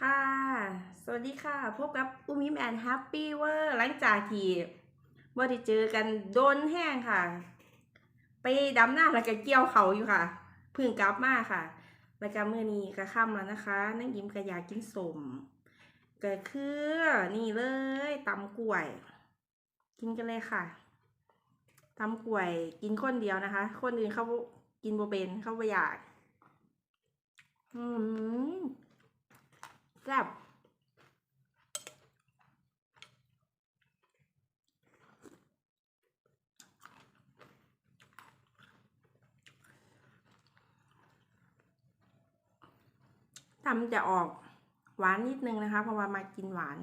ค่ะ สวัสดีค่ะ พบกับอุ้มิมแอนแฮปปี้เวอร์หลังจากที่บ่ได้เจอกันโดนแห้งค่ะ ไปดำหน้าแล้วก็เกี่ยวเขาอยู่ค่ะเพึ่งกลับมาค่ะแล้วก็มื้อนี้ก็ค่ำแล้วนะคะนั่งยิ้มก็อยากินสมก็คือนี่เลยตำกล้วย กินกันเลยค่ะตำกล้วยกินคนเดียวนะคะ คนอื่นเขากินโบเป็นเขาบ่อยาก อืม ซ่บทำจะออกหวานนิดนึงนะคะ เพราะว่ามากินหวาน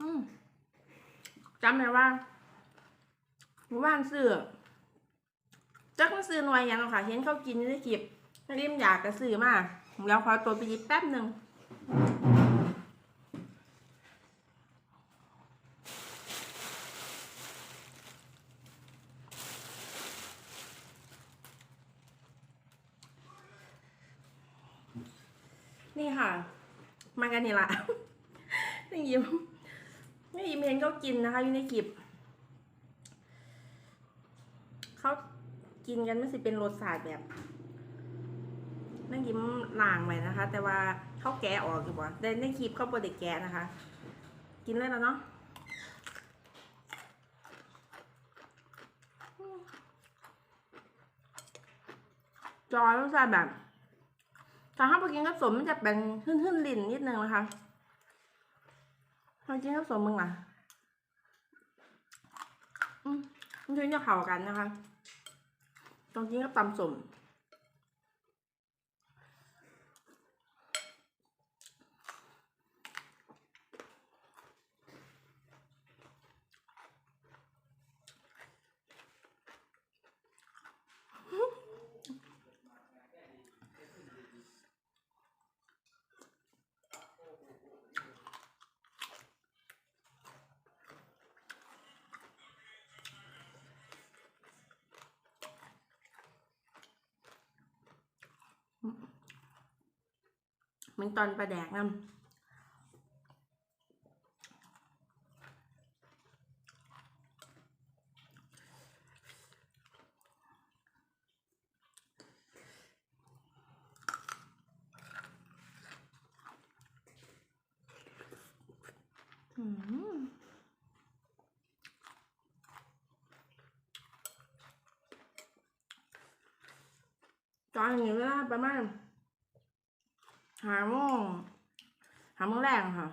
อืม จำได้ว่าหมู่บ้านซื้อจักมันซื้อหน่วยยังหรอกค่ะ เห็นเขากินในคลิปริมอยากจะซื้อมากแล้วขอตัวไปยิบแป๊บหนึ่งนี่ค่ะมากันนี่ละนี่ยิ้ม นี่ยิ้มเห็นเขากินนะคะอยู่ในคลิปเขากินกันไม่สิเป็นรสชาติแบบนั่งยิ้มล่างไว้นะคะ แต่ว่าเขาแกะออกอยู่บ่แต่ในคลิปเขาบดได้แกะนะคะ กินเลยแล้วเนาะจอยรสชาติแบบถ้าห้ามไปกินกับสมมันจะเป็นขึ้นๆลิ้นนิดนึงนะคะ ลองกินข้าวสมมึงล่ะ อืมมันถึงจะเข้ากันนะคะ ต้องกินกับตำสม มันตอนปลาแดกนำอืมตอนนี้เวลาประมาณ หาโมงหาโมงแรงค่ะ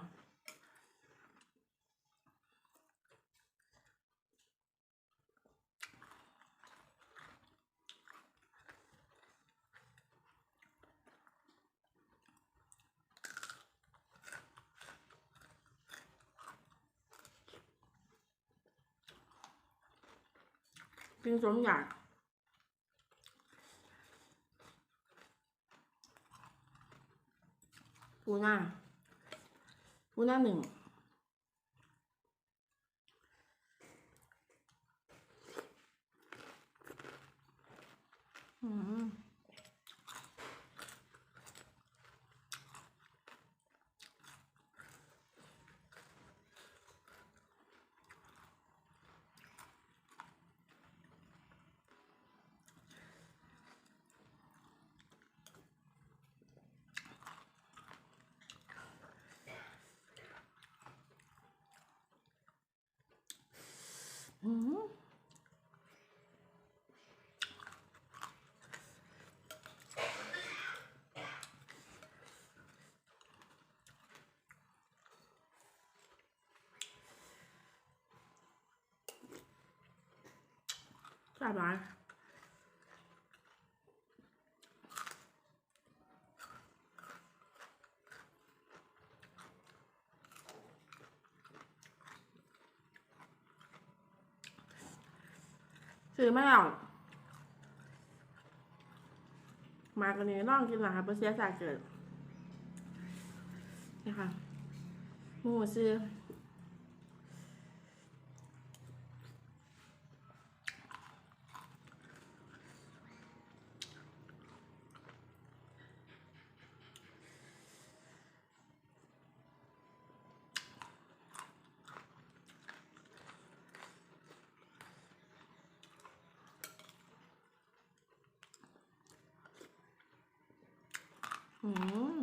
กินสมอยาก ปูหน้าปูหน้าหนึ่งอืมอืม แซ่บหลายซื้อมาแล้วมากันนี้ลองกินหน่อยค่ะเพื่อเสียสาเกิดนี่ค่ะหมูซื้อ อืม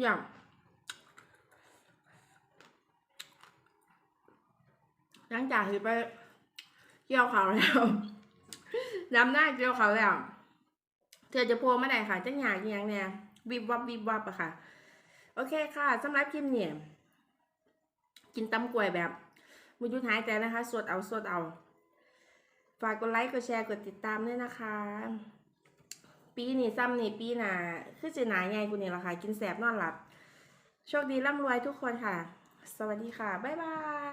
อย่าง หลังจากที่ไปเกี่ยวเขาแล้วดำหน้าเกี่ยวเขาแล้ว เธอจะโพลมาไหนค่ะจะหยาดอิหยังเนี่ยวิบวับวิบวับอะค่ะ โอเคค่ะสำหรับคลิปเนี่ย กินตำกล้วยแบบมุยุดหายใจนะคะ สวดเอาสวดเอา ฝากกดไลค์กดแชร์กดติดตามด้วยนะคะ ปีนี้ซ้ำนี่ปีหนาคือจะหนาไงกูเนี่ยละค่ะ กินแสบนอนหลับ โชคดีร่ำรวยทุกคนค่ะ สวัสดีค่ะ บ๊ายบาย